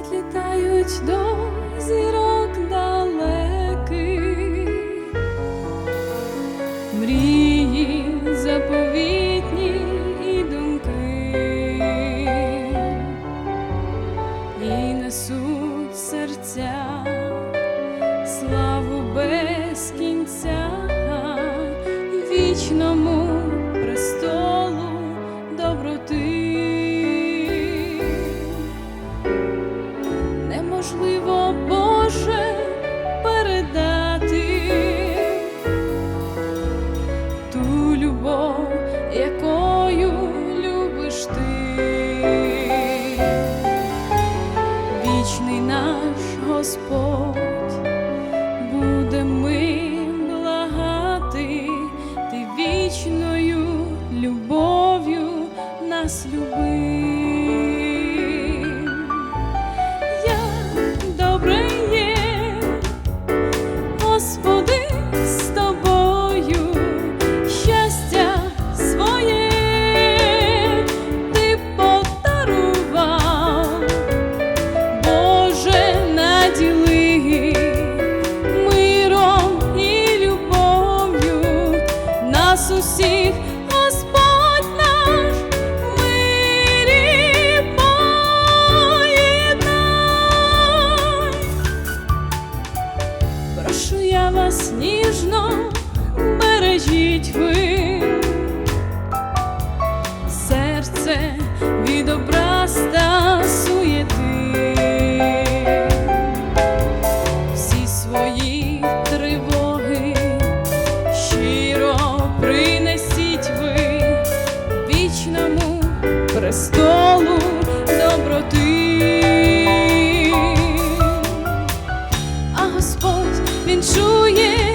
відлітають до зірок далеких, мрії заповітні і думки, і несуть серця славу без кінця. Вічному spoke. Ніжно, бережіть ви серце від образ та суєти, всі свої тривоги щиро принесіть ви вічному престолу доброти. Він чує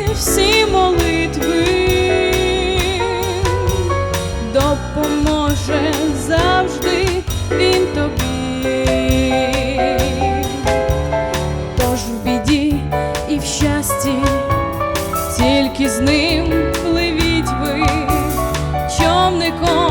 тільки з ним пливіть ви човником.